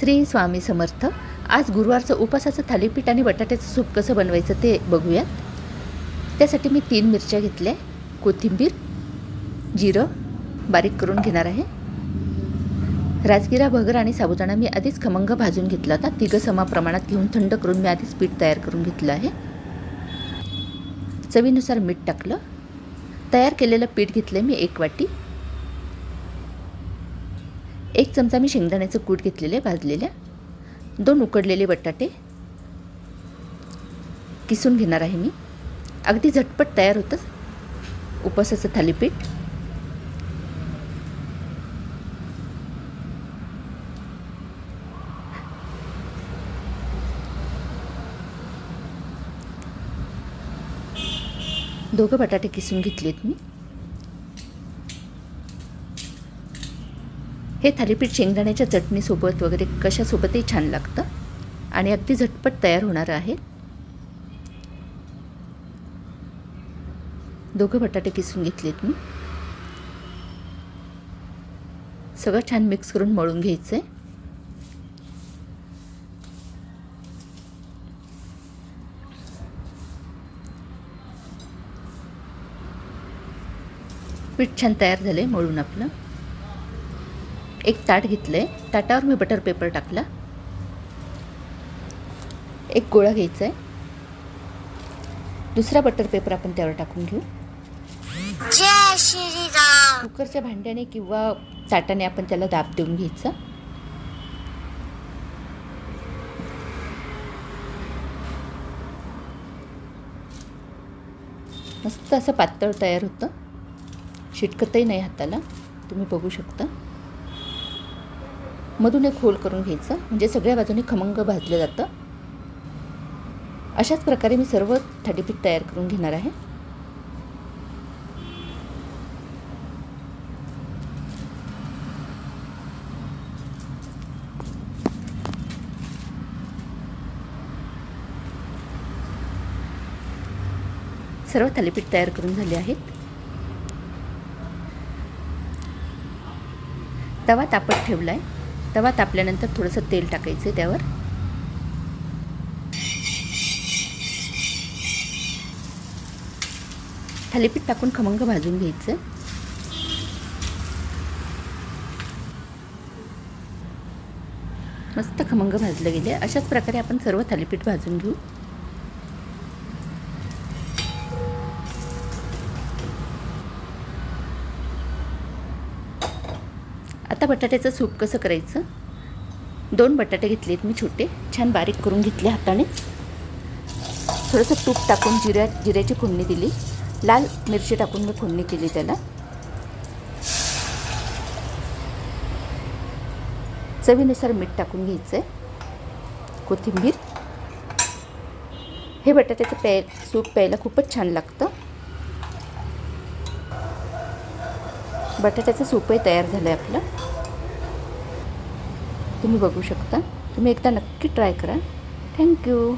श्री स्वामी समर्थ आज गुरुवारचं उपासाचं थालीपीठ आणि बटाट्याचं सूप कसं बनवायचं ते बघूयात त्यासाठी मी तीन मिरच्या घेतल्या कोथिंबीर जिरं बारीक करून घेणार आहे. राजगिरा भगर आणि साबुदाणा मी आधीच खमंग भाजून घेतला होता. तिघं समा प्रमाणात घेऊन थंड करून मी आधीच पीठ तयार करून घेतलं आहे. चवीनुसार मीठ टाकलं. तयार केलेलं पीठ घेतलं मी एक वाटी. एक चमचा मी शेंगदाण्याचं कूट घेतलेले भाजलेल्या. दोन उकडलेले बटाटे. किसून घेणार आहे मी. अगदी झटपट तयार होतं. उपवासाचं थालीपीठ. दोघं बटाटे किसून घेतलेत मी. हे थालीपीठ शेंगदाण्याच्या चटणीसोबत वगैरे कशासोबतही छान लागतं. आणि अगदी झटपट तयार होणार आहे. दोघं बटाटे किसून घेतलेत मी. सगळं छान मिक्स करून मळून घ्यायचं आहे पीठ छान तयार झालं आहे मळून आपलं. एक ताट घेतलं आहे ताटावर मी बटर पेपर टाकला. एक गोळा घ्यायचा आहे दुसरा बटर पेपर आपण त्यावर टाकून घेऊ. कुकरच्या भांड्याने किंवा ताटाने आपण त्याला दाब देऊन घ्यायचा. मस्त असं पातळ तयार होतं. शिटकतही नाही हाताला. तुम्ही बघू शकता. मधून एक होल करून घ्यायचं. म्हणजे सगळ्या बाजूने खमंग भाजलं जातं. अशाच प्रकारे मी सर्व थालीपीठ तयार करून घेणार आहे. सर्व थालीपीठ तयार करून झाले आहेत. तवा तापत ठेवला आहे तवा तापल्यानंतर थोडंसं तेल टाकायचं त्यावर. थालीपीठ टाकून खमंग भाजून घ्यायचं. मस्त खमंग भाजलं गेले अशाच प्रकारे आपण सर्व थालीपीठ भाजून घेऊ. आता बटाट्याचं सूप कसं करायचं? दोन बटाटे घेतलेत मी छोटे. छान बारीक करून घेतले हाताने. थोडंसं तूप टाकून जिऱ्या जिऱ्याची फोडणी दिली. लाल मिरची टाकून मी फोडणी केली त्याला. चवीनुसार मीठ टाकून घ्यायचं आहे कोथिंबीर. हे बटाट्याचं प्याय सूप प्यायला खूपच छान लागतं. बटाट्याचं सूपही तयार झालं आहे आपलं. तुम्ही बघू शकता. तुम्ही एकदा नक्की ट्राय करा. थँक्यू